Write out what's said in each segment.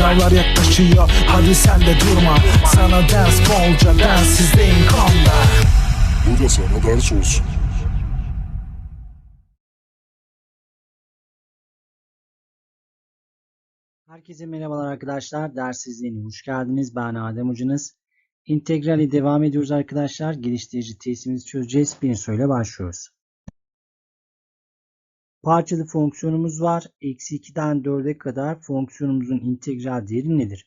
Sınavlar yaklaşıyor hadi sen de durma Sana ders bolca densizliğin konda Bu da sana ders olsun. Herkese merhabalar arkadaşlar. Dersizliğine hoş geldiniz. Ben Adem Hocanız. İntegrale devam ediyoruz arkadaşlar. Geliştirici testimizi çözeceğiz. Bir soruyla başlıyoruz. Parçalı fonksiyonumuz var. Eksi 2'den 4'e kadar fonksiyonumuzun integral değeri nedir?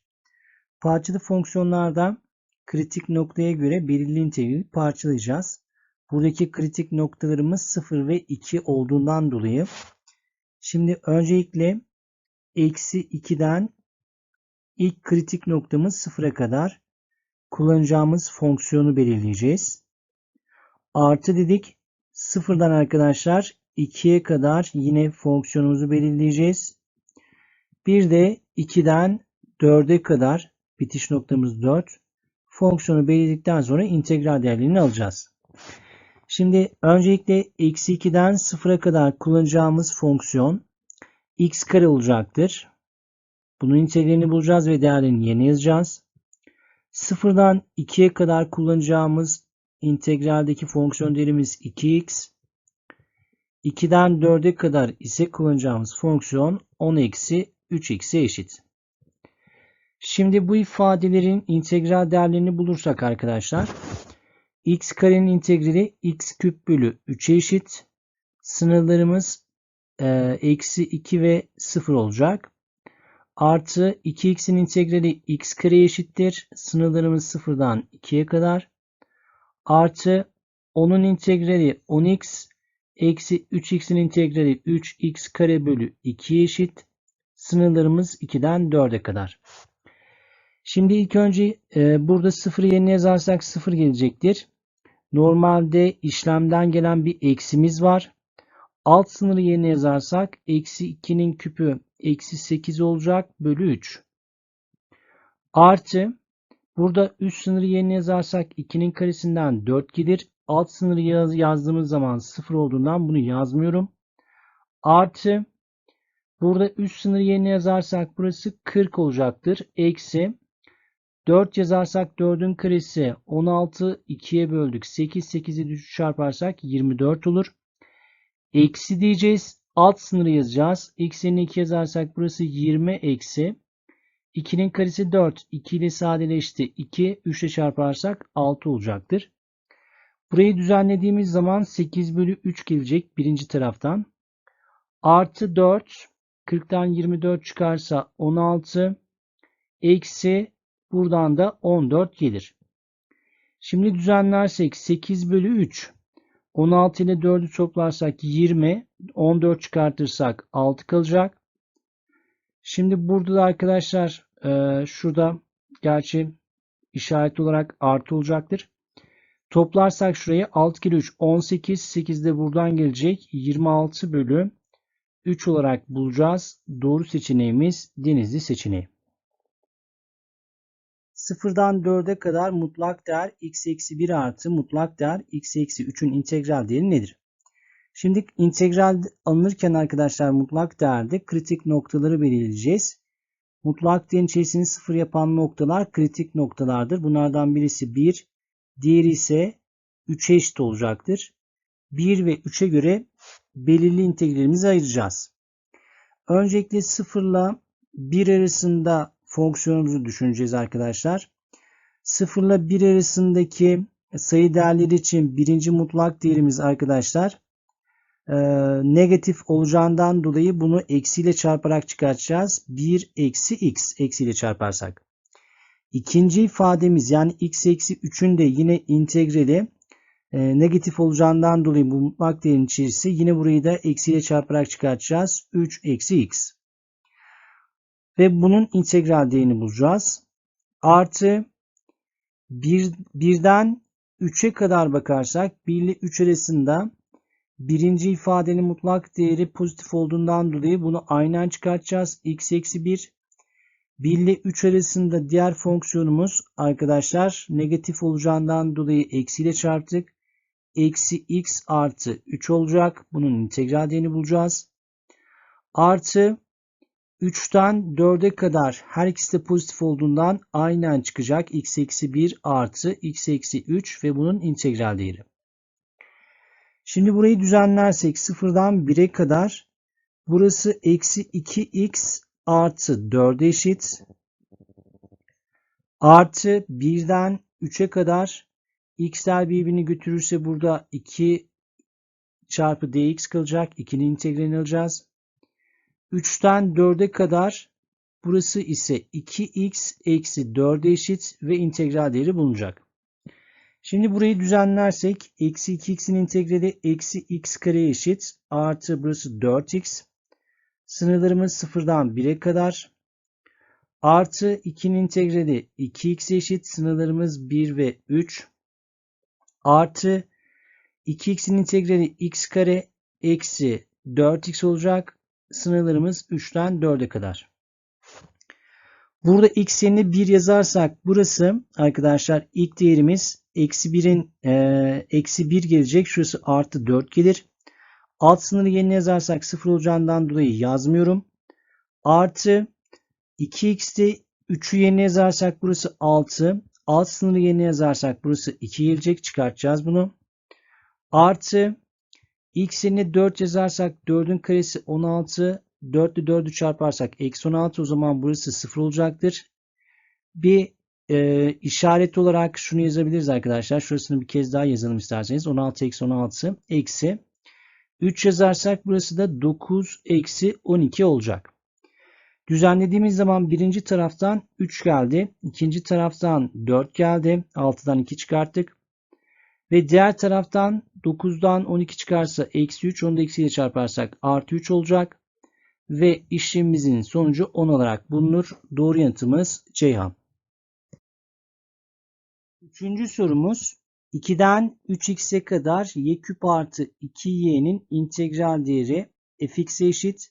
Parçalı fonksiyonlarda kritik noktaya göre belirli integrali parçalayacağız. Buradaki kritik noktalarımız 0 ve 2 olduğundan dolayı şimdi öncelikle eksi 2'den ilk kritik noktamız 0'a kadar kullanacağımız fonksiyonu belirleyeceğiz. Artı dedik. Sıfırdan arkadaşlar 2'ye kadar yine fonksiyonumuzu belirleyeceğiz. Bir de 2'den 4'e kadar bitiş noktamız 4. Fonksiyonu belirledikten sonra integral değerlerini alacağız. Şimdi öncelikle eksi 2'den 0'a kadar kullanacağımız fonksiyon x kare olacaktır. Bunun integralini bulacağız ve değerlerini yerine yazacağız. Sıfırdan 2'ye kadar kullanacağımız integraldeki fonksiyon değerimiz 2x. 2'den 4'e kadar ise kullanacağımız fonksiyon 10 eksi 3x'e eşit. Şimdi bu ifadelerin integral değerlerini bulursak arkadaşlar x karenin integrali x küp bölü 3'e eşit. Sınırlarımız e, eksi 2 ve 0 olacak. Artı 2x'in integrali x kare eşittir. Sınırlarımız 0'dan 2'ye kadar. Artı 10'un integrali 10x eksi 3x'in integrali 3x kare bölü 2 eşit. Sınırlarımız 2'den 4'e kadar. Şimdi ilk önce e, burada 0'ı yerine yazarsak 0 gelecektir. Normalde işlemden gelen bir eksimiz var. Alt sınırı yerine yazarsak eksi 2'nin küpü eksi 8 olacak bölü 3. Artı burada üst sınırı yerine yazarsak 2'nin karesinden 4 gelir. Alt sınırı yaz, yazdığımız zaman 0 olduğundan bunu yazmıyorum. Artı burada üst sınırı yerine yazarsak burası 40 olacaktır. Eksi 4 yazarsak 4'ün karesi 16 2'ye böldük. 8 8'i 3 çarparsak 24 olur. Eksi diyeceğiz. Alt sınırı yazacağız. X yerine 2 yazarsak burası 20 eksi. 2'nin karesi 4. 2 ile sadeleşti. 2 3 ile çarparsak 6 olacaktır. Burayı düzenlediğimiz zaman 8 bölü 3 gelecek birinci taraftan. Artı 4. 40'tan 24 çıkarsa 16. Eksi buradan da 14 gelir. Şimdi düzenlersek 8 bölü 3. 16 ile 4'ü toplarsak 20. 14 çıkartırsak 6 kalacak. Şimdi burada da arkadaşlar şurada gerçi işaret olarak artı olacaktır. Toplarsak şurayı 6 kere 3 18. 8 de buradan gelecek. 26 bölü 3 olarak bulacağız. Doğru seçeneğimiz Denizli seçeneği. Sıfırdan 4'e kadar mutlak değer x eksi 1 artı mutlak değer x eksi 3'ün integral değeri nedir? Şimdi integral alınırken arkadaşlar mutlak değerde kritik noktaları belirleyeceğiz. Mutlak değerin içerisini sıfır yapan noktalar kritik noktalardır. Bunlardan birisi 1, diğeri ise 3'e eşit olacaktır. 1 ve 3'e göre belirli integralimizi ayıracağız. Öncelikle 0 ile 1 arasında fonksiyonumuzu düşüneceğiz arkadaşlar. 0 ile 1 arasındaki sayı değerleri için birinci mutlak değerimiz arkadaşlar e, negatif olacağından dolayı bunu eksiyle çarparak çıkartacağız. 1 eksi x eksiyle çarparsak. İkinci ifademiz yani x eksi 3'ün de yine integrali e, negatif olacağından dolayı bu mutlak değerin içerisi yine burayı da eksiyle çarparak çıkartacağız. 3 eksi x. Ve bunun integral değerini bulacağız. Artı 1, 1'den 3'e kadar bakarsak 1 ile 3 arasında birinci ifadenin mutlak değeri pozitif olduğundan dolayı bunu aynen çıkartacağız. x eksi 1. 1 ile 3 arasında diğer fonksiyonumuz arkadaşlar negatif olacağından dolayı eksiyle çarptık. Eksi x artı 3 olacak. Bunun integral değerini bulacağız. Artı 3'ten 4'e kadar her ikisi de pozitif olduğundan aynen çıkacak. x eksi 1 artı x eksi 3 ve bunun integral değeri. Şimdi burayı düzenlersek 0'dan 1'e kadar burası eksi 2x artı 4'e eşit. Artı 1'den 3'e kadar x'ler birbirini götürürse burada 2 çarpı dx kalacak. 2'nin integralini alacağız. 3'ten 4'e kadar burası ise 2x eksi 4'e eşit ve integral değeri bulunacak. Şimdi burayı düzenlersek eksi 2x'in integrali eksi x kareye eşit artı burası 4x. Sınırlarımız sıfırdan 1'e kadar. Artı 2'nin integrali 2x eşit sınırlarımız 1 ve 3. Artı 2x'in integrali x kare eksi 4x olacak. Sınırlarımız 3'ten 4'e kadar. Burada x yerine 1 yazarsak burası arkadaşlar ilk değerimiz eksi 1'in e, eksi 1 gelecek. Şurası artı 4 gelir. Alt sınırı yerine yazarsak 0 olacağından dolayı yazmıyorum. Artı 2x'te 3'ü yerine yazarsak burası 6. Alt sınırı yerine yazarsak burası 2 gelecek. Çıkartacağız bunu. Artı x yerine 4 yazarsak 4'ün karesi 16. 4 ile 4'ü çarparsak eksi 16 o zaman burası 0 olacaktır. Bir e, işaret olarak şunu yazabiliriz arkadaşlar. Şurasını bir kez daha yazalım isterseniz. 16 eksi 16 eksi 3 yazarsak burası da 9 eksi 12 olacak. Düzenlediğimiz zaman birinci taraftan 3 geldi. ikinci taraftan 4 geldi. 6'dan 2 çıkarttık. Ve diğer taraftan 9'dan 12 çıkarsa eksi 3. Onu da eksiyle çarparsak artı 3 olacak. Ve işlemimizin sonucu 10 olarak bulunur. Doğru yanıtımız Ceyhan. Üçüncü sorumuz 2'den 3x'e kadar y küp artı 2y'nin integral değeri fx'e eşit.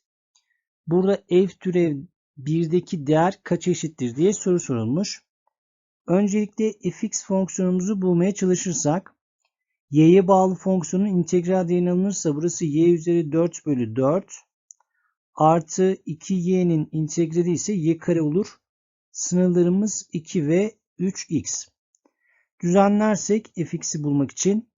Burada f türev 1'deki değer kaç eşittir diye soru sorulmuş. Öncelikle fx fonksiyonumuzu bulmaya çalışırsak y'ye bağlı fonksiyonun integral değerini alınırsa burası y üzeri 4 bölü 4 artı 2y'nin integrali ise y kare olur. Sınırlarımız 2 ve 3x. Düzenlersek fx'i bulmak için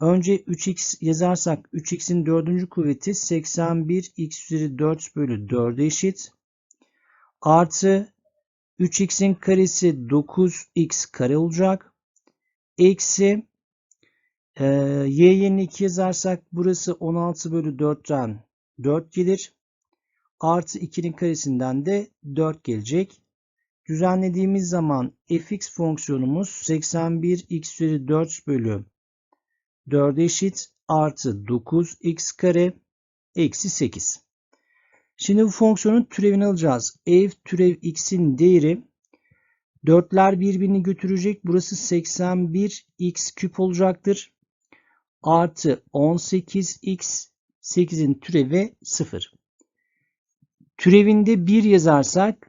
önce 3x yazarsak 3x'in dördüncü kuvveti 81 x üzeri 4 bölü 4'e eşit. Artı 3x'in karesi 9x kare olacak. Eksi e, y yerine 2 yazarsak burası 16 bölü 4'ten 4 gelir. Artı 2'nin karesinden de 4 gelecek. Düzenlediğimiz zaman fx fonksiyonumuz 81 x üzeri 4 bölü 4 eşit artı 9x kare eksi 8. Şimdi bu fonksiyonun türevini alacağız. f türev x'in değeri 4'ler birbirini götürecek. Burası 81x küp olacaktır. Artı 18x 8'in türevi 0. Türevinde 1 yazarsak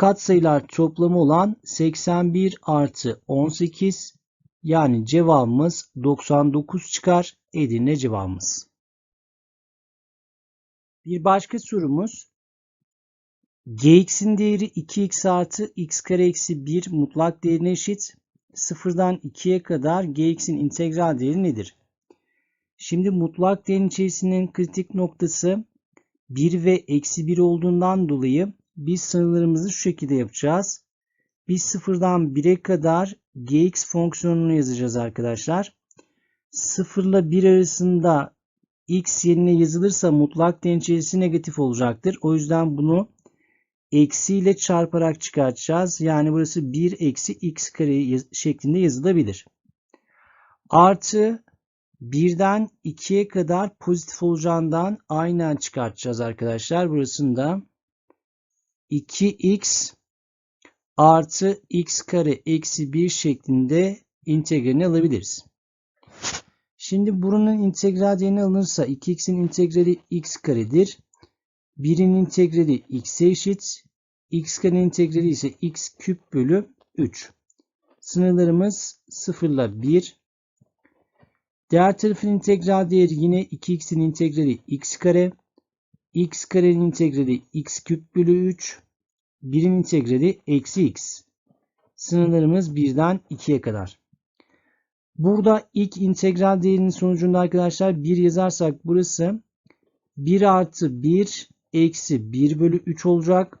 katsayılar toplamı olan 81 artı 18 yani cevabımız 99 çıkar. Edirne cevabımız. Bir başka sorumuz gx'in değeri 2x artı x kare eksi 1 mutlak değerine eşit. 0'dan 2'ye kadar gx'in integral değeri nedir? Şimdi mutlak değerin içerisinin kritik noktası 1 ve eksi 1 olduğundan dolayı biz sınırlarımızı şu şekilde yapacağız. Biz sıfırdan 1'e kadar gx fonksiyonunu yazacağız arkadaşlar. 0 ile 1 arasında x yerine yazılırsa mutlak değerin içerisi negatif olacaktır. O yüzden bunu eksi ile çarparak çıkartacağız. Yani burası 1 eksi x kare şeklinde yazılabilir. Artı 1'den 2'ye kadar pozitif olacağından aynen çıkartacağız arkadaşlar. Burasında 2x artı x kare eksi 1 şeklinde integralini alabiliriz. Şimdi buranın integral değerini alınırsa 2x'in integrali x karedir. 1'in integrali x'e eşit. x kare integrali ise x küp bölü 3. Sınırlarımız 0 ile 1. Diğer tarafın integral değeri yine 2x'in integrali x kare. X karenin integrali x küp bölü 3. 1'in integrali eksi x. Sınırlarımız 1'den 2'ye kadar. Burada ilk integral değerinin sonucunda arkadaşlar 1 yazarsak burası 1 artı 1 eksi 1 bölü 3 olacak.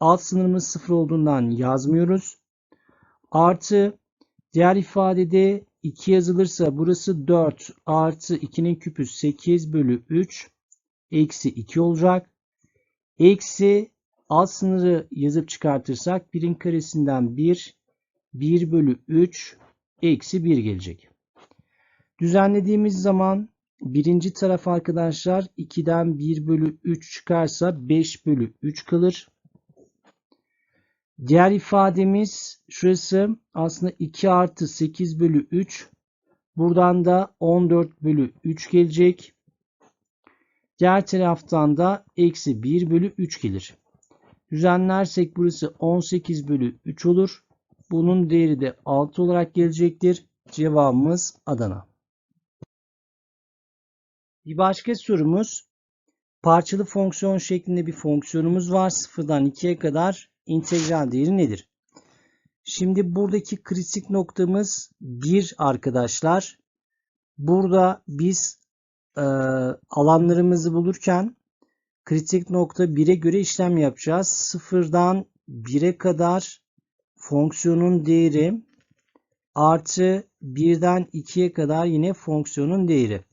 Alt sınırımız 0 olduğundan yazmıyoruz. Artı diğer ifadede 2 yazılırsa burası 4 artı 2'nin küpü 8 bölü 3 eksi 2 olacak. Eksi alt sınırı yazıp çıkartırsak 1'in karesinden 1 1 bölü 3 eksi 1 gelecek. Düzenlediğimiz zaman birinci taraf arkadaşlar 2'den 1 bölü 3 çıkarsa 5 bölü 3 kalır. Diğer ifademiz şurası aslında 2 artı 8 bölü 3. Buradan da 14 bölü 3 gelecek. Diğer taraftan da eksi 1 bölü 3 gelir. Düzenlersek burası 18 bölü 3 olur. Bunun değeri de 6 olarak gelecektir. Cevabımız Adana. Bir başka sorumuz parçalı fonksiyon şeklinde bir fonksiyonumuz var. Sıfırdan 2'ye kadar integral değeri nedir? Şimdi buradaki kritik noktamız 1 arkadaşlar. Burada biz e, alanlarımızı bulurken kritik nokta 1'e göre işlem yapacağız. Sıfırdan 1'e kadar fonksiyonun değeri artı 1'den 2'ye kadar yine fonksiyonun değeri.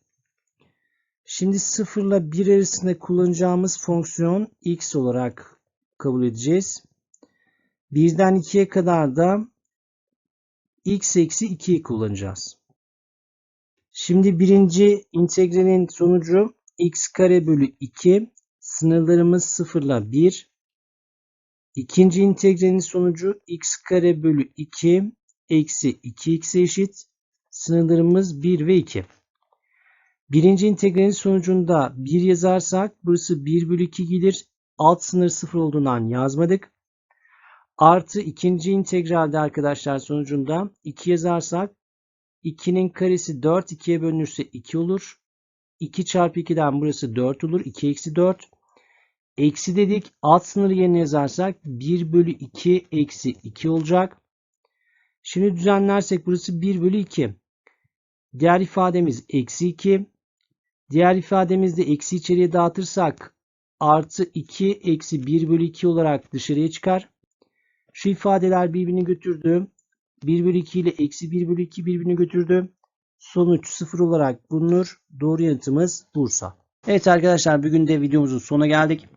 Şimdi 0 ile 1 arasında kullanacağımız fonksiyon x olarak kabul edeceğiz. 1'den 2'ye kadar da x eksi 2'yi kullanacağız. Şimdi birinci integralin sonucu x kare bölü 2. Sınırlarımız 0 ile 1. İkinci integralin sonucu x kare bölü 2 eksi 2x eşit. Sınırlarımız 1 ve 2. Birinci integralin sonucunda 1 yazarsak burası 1 bölü 2 gelir. Alt sınır 0 olduğundan yazmadık. Artı ikinci integralde arkadaşlar sonucunda 2 yazarsak 2'nin karesi 4 2'ye bölünürse 2 olur. 2 çarpı 2'den burası 4 olur. 2 eksi 4. Eksi dedik. Alt sınırı yerine yazarsak 1 bölü 2 eksi 2 olacak. Şimdi düzenlersek burası 1 bölü 2. Diğer ifademiz eksi 2. Diğer ifademizde eksi içeriye dağıtırsak artı 2 eksi 1 bölü 2 olarak dışarıya çıkar. Şu ifadeler birbirini götürdü. 1 bölü 2 ile eksi 1 bölü 2 birbirini götürdü. Sonuç 0 olarak bulunur. Doğru yanıtımız Bursa. Evet arkadaşlar bugün de videomuzun sonuna geldik.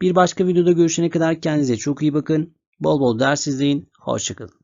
Bir başka videoda görüşene kadar kendinize çok iyi bakın. Bol bol ders izleyin. Hoşçakalın.